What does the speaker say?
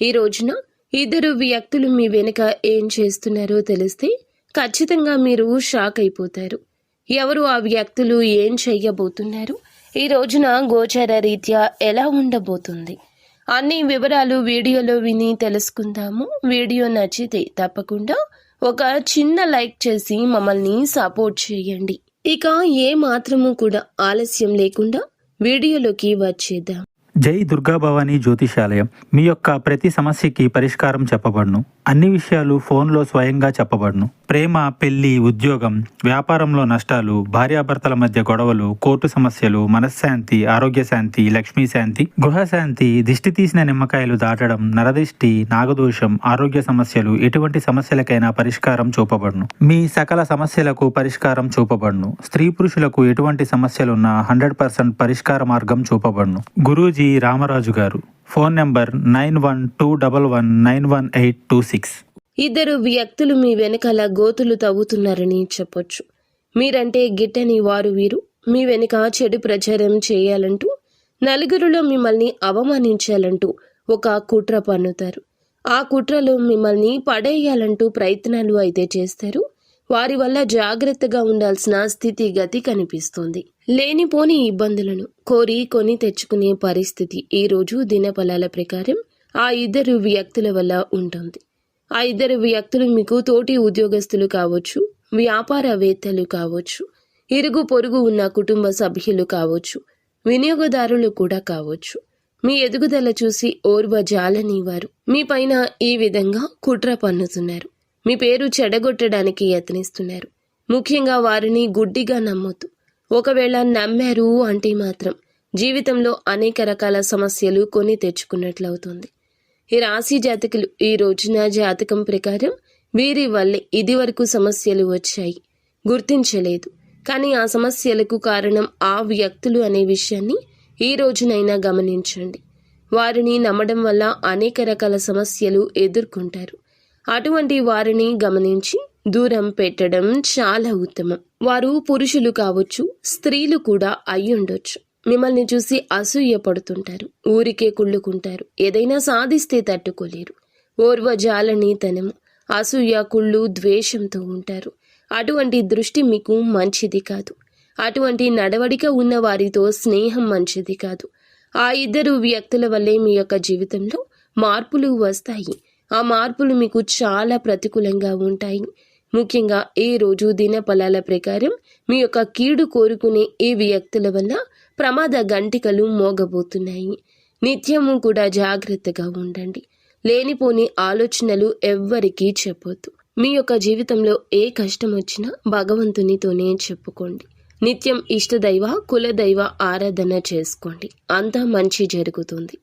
ఈ రోజున ఇద్దరు వ్యక్తులు మీ వెనుక ఏం చేస్తున్నారో తెలిస్తే ఖచ్చితంగా మీరు షాక్ అయిపోతారు. ఎవరు ఆ వ్యక్తులు ఏం చెయ్యబోతున్నారు? ఈ రోజున గోచర రీత్యా ఎలా ఉండబోతుంది? అన్ని వివరాలు వీడియోలో విని తెలుసుకుందాము. వీడియో నచ్చితే తప్పకుండా ఒక చిన్న లైక్ చేసి మమ్మల్ని సపోర్ట్ చేయండి. ఇక ఏ మాత్రము కూడా ఆలస్యం లేకుండా వీడియోలోకి వచ్చేద్దాం. జై దుర్గా భవానీ జ్యోతిషాలయం. మీ యొక్క ప్రతి సమస్యకి పరిష్కారం చెప్పబడును. అన్ని విషయాలు ఫోన్లో స్వయంగా చెప్పబడును. ప్రేమ పెళ్ళి ఉద్యోగం వ్యాపారంలో నష్టాలు భార్యాభర్తల మధ్య గొడవలు కోర్టు సమస్యలు మనశ్శాంతి ఆరోగ్య శాంతి లక్ష్మీ శాంతి గృహశాంతి దిష్టి తీసిన నిమ్మకాయలు దాటడం నరదిష్టి నాగదోషం ఆరోగ్య సమస్యలు ఎటువంటి సమస్యలకైనా పరిష్కారం చూపబడును. మీ సకల సమస్యలకు పరిష్కారం చూపబడును. స్త్రీ పురుషులకు ఎటువంటి సమస్యలున్నా హండ్రెడ్ పర్సెంట్ పరిష్కార మార్గం చూపబడును. గురూజీ రామరాజు గారు. Phone number nine one two double one nine one eight two six. ఇద్దరు వ్యక్తులు మీ వెనకాల గోతులు తవ్వుతున్నారని చెప్పొచ్చు. మీరంటే గిట్టని వారు వీరు. మీ వెనుక చెడు ప్రచారం చేయాలంటూ నలుగురిలో మిమ్మల్ని అవమానించాలంటూ ఒక కుట్ర పన్నుతారు. ఆ కుట్రలో మిమ్మల్ని పడేయాలంటూ ప్రయత్నాలు అయితే చేస్తారు. వారి వల్ల జాగ్రత్తగా ఉండాల్సిన స్థితి గతి కనిపిస్తుంది. లేనిపోని ఇబ్బందులను కోరి కొని తెచ్చుకునే పరిస్థితి ఈ రోజు దినఫలాల ప్రకారం ఆ ఇద్దరు వ్యక్తుల వల్ల ఉంటుంది. ఆ ఇద్దరు వ్యక్తులు మీకు తోటి ఉద్యోగస్తులు కావచ్చు వ్యాపారవేత్తలు కావచ్చు ఇరుగు పొరుగు ఉన్న కుటుంబ సభ్యులు కావచ్చు వినియోగదారులు కూడా కావచ్చు. మీ ఎదుగుదల చూసి ఓర్వ జాలని వారు మీ పైన ఈ విధంగా కుట్ర పన్నుతున్నారు. మీ పేరు చెడగొట్టడానికి యత్నిస్తున్నారు. ముఖ్యంగా వారిని గుడ్డిగా నమ్మొద్దు. ఒకవేళ నమ్మారు అంటే మాత్రం జీవితంలో అనేక రకాల సమస్యలు కొని తెచ్చుకున్నట్లవుతుంది. ఈ రాశి జాతకులు ఈ రోజున జాతకం ప్రకారం వీరి వల్లే ఇదివరకు సమస్యలు వచ్చాయి. గుర్తించలేదు. కానీ ఆ సమస్యలకు కారణం ఆ వ్యక్తులు అనే విషయాన్ని ఈ రోజునైనా గమనించండి. వారిని నమ్మడం వల్ల అనేక రకాల సమస్యలు ఎదుర్కొంటారు. అటువంటి వారిని గమనించి దూరం పెట్టడం చాలా ఉత్తమం. వారు పురుషులు కావచ్చు స్త్రీలు కూడా అయ్యుండొచ్చు. మిమ్మల్ని చూసి అసూయ పడుతుంటారు ఊరికే కుళ్ళుకుంటారు. ఏదైనా సాధిస్తే తట్టుకోలేరు. ఓర్వ జాలనీతనం అసూయ కుళ్ళు ద్వేషంతో ఉంటారు. అటువంటి దృష్టి మీకు మంచిది కాదు. అటువంటి నడవడిక ఉన్న వారితో స్నేహం మంచిది కాదు. ఆ ఇద్దరు వ్యక్తుల వల్లే మీ యొక్క జీవితంలో మార్పులు వస్తాయి. ఆ మార్పులు మీకు చాలా ప్రతికూలంగా ఉంటాయి. ముఖ్యంగా ఈ రోజు దిన ఫలాల ప్రకారం మీ యొక్క కీడు కోరుకునే ఈ వ్యక్తుల వల్ల ప్రమాద గంటికలు మోగబోతున్నాయి. నిత్యము కూడా జాగ్రత్తగా ఉండండి. లేనిపోని ఆలోచనలు ఎవ్వరికీ చెప్పొద్దు. మీ యొక్క జీవితంలో ఏ కష్టం వచ్చినా భగవంతునితోనే చెప్పుకోండి. నిత్యం ఇష్టదైవ కులదైవ ఆరాధన చేసుకోండి. అంతా మంచి జరుగుతుంది.